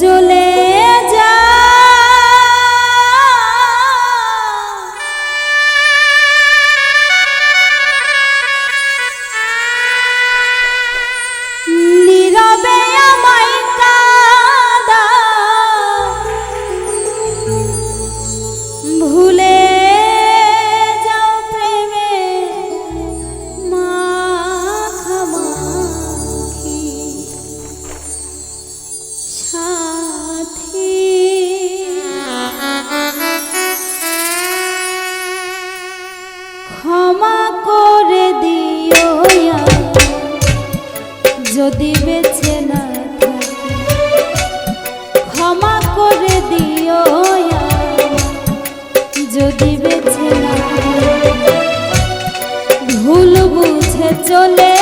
চলে যদি বেছে না। ভুল বুঝে চলে